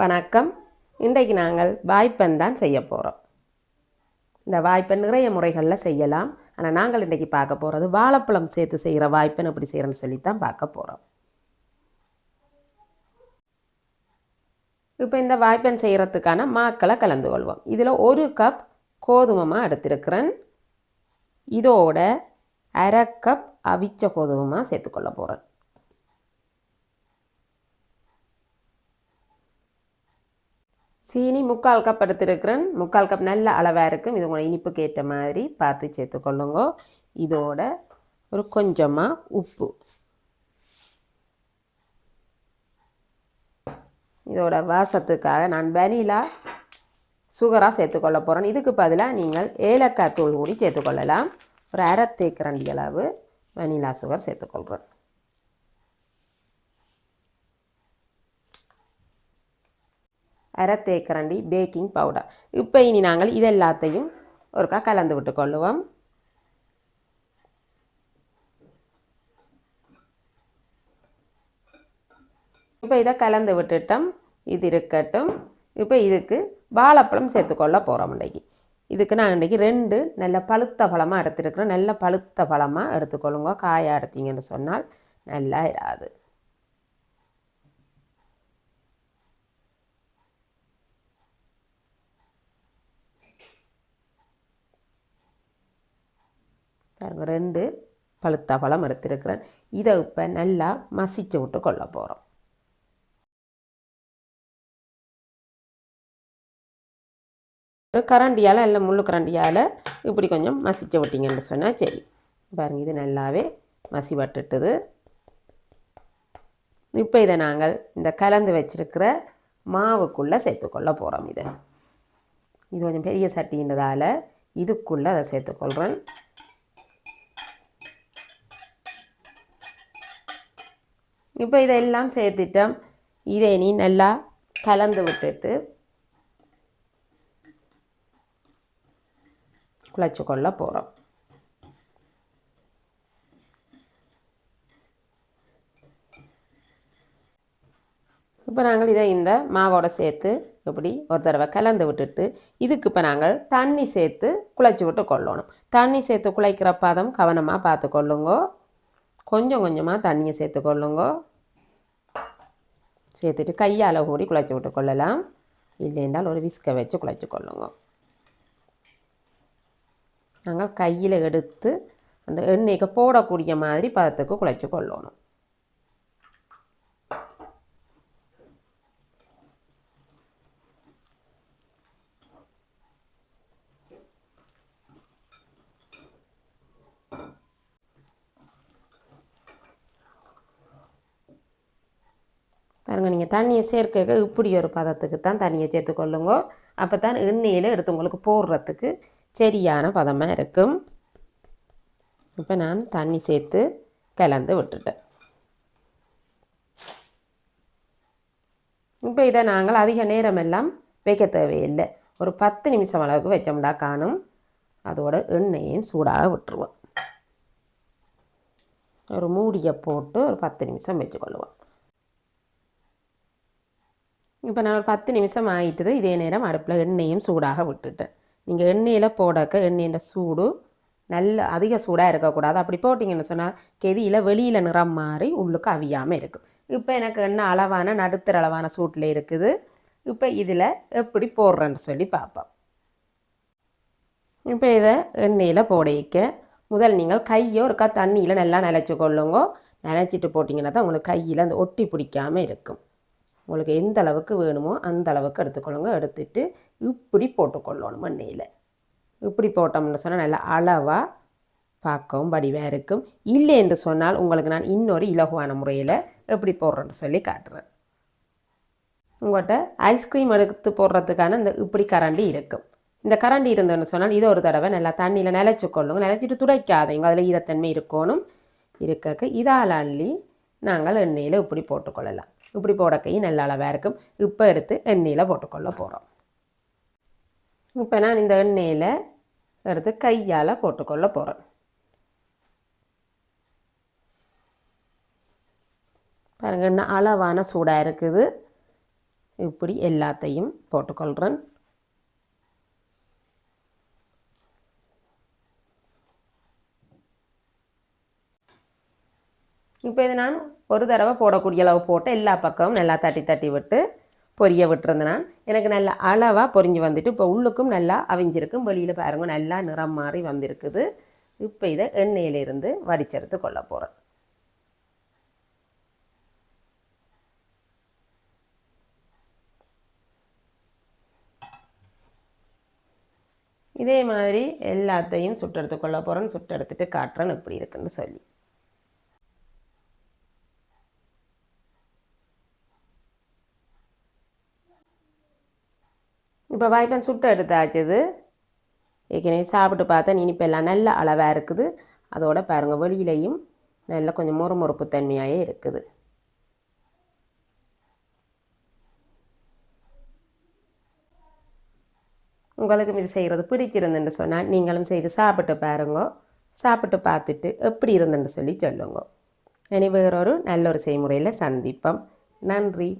வணக்கம். இன்றைக்கு நாங்கள் வாய்ப்பன் தான் செய்ய போகிறோம் இந்த வாய்ப்பன் நிறைய முறைகளில் செய்யலாம். ஆனால் நாங்கள் இன்றைக்கி பார்க்க போகிறது வாழைப்பழம் சேர்த்து செய்கிற வாய்ப்பன் எப்படி செய்கிறேன்னு சொல்லி தான் பார்க்க போகிறோம் இப்போ இந்த வாய்ப்பன் செய்கிறதுக்கான மாக்களை கலந்து கொள்வோம். இதில் ஒரு கப் கோதுமமாக எடுத்திருக்கிறேன். இதோட அரை கப் அவிச்ச கோதுமமாக சேர்த்துக்கொள்ள போகிறேன் சீனி முக்கால் கப் எடுத்துருக்கிறேன். முக்கால் கப் நல்ல அளவாக இருக்கும். இது உங்களை இனிப்புக்கு ஏற்ற மாதிரி பார்த்து சேர்த்துக்கொள்ளுங்க இதோட ஒரு கொஞ்சமாக உப்பு. இதோட வாசத்துக்காக நான் வெனிலா சுகராக சேர்த்துக்கொள்ள போகிறேன் இதுக்கு பதிலாக நீங்கள் ஏலக்காய் தூள் கூடி சேர்த்துக்கொள்ளலாம் ஒரு அரை தேக்கரண்டி அளவு வெனிலா சுகர் சேர்த்துக்கொள்கிறேன் அரை தேக்கரண்டி பேக்கிங் பவுடர் இப்போ இனி நாங்கள் இது எல்லாத்தையும் ஒருக்கா கலந்து விட்டு கொள்ளுவோம் இப்போ இதை கலந்து விட்டுட்டோம். இது இருக்கட்டும். இப்போ இதுக்கு வாழைப்பழம் சேர்த்துக்கொள்ள போகிறோம் இன்றைக்கி. இதுக்கு நான் இன்றைக்கி ரெண்டு நல்ல பழுத்த பழமாக எடுத்துருக்குறேன். நல்ல பழுத்த பழமாக எடுத்துக்கொள்ளுங்க. காயாக எடுத்தீங்கன்னு சொன்னால் நல்லா இராது. பாருங்கள் ரெண்டு பழுத்த பழம் எடுத்துருக்கிறேன். இதை இப்போ நல்லா மசிச்சு விட்டு கொள்ள போகிறோம் ஒரு கரண்டியால் இல்லை முள்ளு கரண்டியால் இப்படி கொஞ்சம் மசிச்சு விட்டிங்கன்னு சொன்னால் சரி. பாருங்கள் இது நல்லாவே மசி பட்டுட்டுது இப்போ இதை நாங்கள் இந்த கலந்து வச்சிருக்கிற மாவுக்குள்ளே சேர்த்துக்கொள்ள போகிறோம் இதை. இது கொஞ்சம் பெரிய சட்டின்றதால் இதுக்குள்ளே அதை சேர்த்துக்கொள்கிறேன் இப்போ இதெல்லாம் சேர்த்துட்டோம். இதை நீ நல்லா கலந்து விட்டுட்டு குழச்சி கொள்ள போகிறோம் இப்போ நாங்கள் இதை இந்த மாவோட சேர்த்து இப்படி ஒரு தடவை கலந்து விட்டுட்டு இதுக்கு இப்போ நாங்கள் தண்ணி சேர்த்து குழைச்சி விட்டு கொள்ளணும். தண்ணி சேர்த்து குழைக்கிற பதம் கவனமாக பார்த்து கொள்ளுங்கோ கொஞ்சம் கொஞ்சமாக தண்ணியை சேர்த்து கொள்ளுங்கோ சேர்த்துட்டு கையால் கூடி குழைச்சி விட்டு கொள்ளலாம். இல்லைன்றால் ஒரு விஸ்கை வச்சு குழைச்சி கொள்ளுங்க. நாங்கள் கையில் எடுத்து அந்த எண்ணெய்க்கு போடக்கூடிய மாதிரி பதத்துக்கு குழைச்சி கொள்ளணும். பாருங்கள் நீங்கள் தண்ணியை சேர்க்க இப்படி ஒரு பதத்துக்கு தான் தண்ணியை சேர்த்துக்கொள்ளுங்க. அப்போ தான் எண்ணெயில் எடுத்து உங்களுக்கு போடுறதுக்கு சரியான பதமாக இருக்கும். இப்போ நான் தண்ணி சேர்த்து கலந்து விட்டுட்டேன். இப்போ இதை நாங்கள் அதிக நேரம் எல்லாம் வைக்க தேவையில்லை. ஒரு பத்து நிமிஷம் அளவுக்கு வச்சோம்டா காணும். அதோட எண்ணெயையும் சூடாக விட்டுருவோம். ஒரு மூடியை போட்டு ஒரு பத்து நிமிஷம் வச்சுக்கொள்ளுவோம். இப்போ நான் ஒரு பத்து நிமிஷம் ஆகிட்டது இதே நேரம் அடுப்பில் எண்ணெயும் சூடாக விட்டுட்டேன் நீங்கள் எண்ணெயில் போடக்க எண்ணெயின் சூடு நல்ல அதிக சூடாக இருக்கக்கூடாது. அப்படி போட்டிங்கன்னு சொன்னால் கெதியில் வெளியில் நிறம் மாறி உள்ளுக்கு அவியாமல் இருக்கும். இப்போ எனக்கு எண்ணெய் அளவான நடுத்தர அளவான சூட்டில் இருக்குது? இப்போ இதில் எப்படி போடுறேன்னு சொல்லி பார்ப்போம். இப்போ இதை எண்ணெயில் போடைக்க. முதல் நீங்கள் கையோ இருக்கா தண்ணியில் நல்லா நினச்சி கொள்ளுங்க. நினச்சிட்டு போட்டிங்கன்னா தான் உங்களுக்கு கையில் அந்த ஒட்டி பிடிக்காமல் இருக்கும். உங்களுக்கு எந்த அளவுக்கு வேணுமோ அந்த அளவுக்கு எடுத்துக்கொள்ளுங்க. எடுத்துட்டு இப்படி போட்டுக்கொள்ளணும் எண்ணெயில். இப்படி போட்டோம்னு சொன்னால் நல்லா அளவாக பார்க்கவும் வடிவாக இருக்கும். இல்லை என்று சொன்னால் உங்களுக்கு நான் இன்னொரு இலகுவான முறையில் எப்படி போடுறேன்னு சொல்லி காட்டுறேன். உங்கள்கிட்ட ஐஸ்கிரீம் எடுத்து போடுறதுக்கான இந்த இப்படி கரண்டி இருக்கும். இந்த கரண்டி இருந்ததுன்னு சொன்னால் இது ஒரு தடவை நல்லா தண்ணியில் நிலச்சி கொள்ளுங்க. நிலச்சிட்டு துடைக்காதீங்க. அதில் ஈரத்தன்மை இருக்கணும். இருக்க இதால் அள்ளி நாங்கள் எண்ணெயில் இப்படி போட்டுக்கொள்ளலாம். இப்படி போடக்கையும் நல்ல அளவாக இருக்கும். இப்போ எடுத்து எண்ணெயில் போட்டுக்கொள்ள போகிறோம் இப்போ நான் இந்த எண்ணெயில் எடுத்து கையால் போட்டுக்கொள்ள போகிறேன் பாருங்கள் என்ன அளவான சூடாக இருக்குது. இப்படி எல்லாத்தையும் போட்டுக்கொள்கிறேன் இப்போ இது நான் ஒரு தடவை போடக்கூடிய அளவு போட்டு எல்லா பக்கமும் நல்லா தட்டி தட்டி விட்டு பொரிய விட்டுருந்தேன் நான். எனக்கு நல்லா அளவாக பொரிஞ்சு வந்துட்டு இப்போ உள்ளுக்கும் நல்லா அவிஞ்சிருக்கும். வெளியில் பாருங்க நல்லா நிறம் மாறி வந்திருக்குது. இப்போ இதை எண்ணெயிலிருந்து வடிச்செடுத்து கொள்ள போகிறேன் இதே மாதிரி எல்லாத்தையும் சுட்டெடுத்து கொள்ள போகிறேன் சுட்டெடுத்துட்டு காட்டுறேன் எப்படி இருக்குன்னு சொல்லி. இப்போ வாய்ப்பேன் சுட்டு எடுத்தாச்சுது. ஏற்கனவே சாப்பிட்டு பார்த்தா இனிப்பெல்லாம் நல்ல அளவாக இருக்குது. அதோட பாருங்கள் வெளியிலையும் நல்ல கொஞ்சம் முறுமுறுப்பு தன்மையாகவே இருக்குது. உங்களுக்கும் இது செய்கிறது பிடிச்சிருந்துன்னு சொன்னால் நீங்களும் செய்து சாப்பிட்டு பாருங்க. சாப்பிட்டு பார்த்துட்டு எப்படி இருந்துன்னு சொல்லி சொல்லுங்க. இனி வேறொரு நல்ல ஒரு செய்முறையில் சந்திப்போம். நன்றி.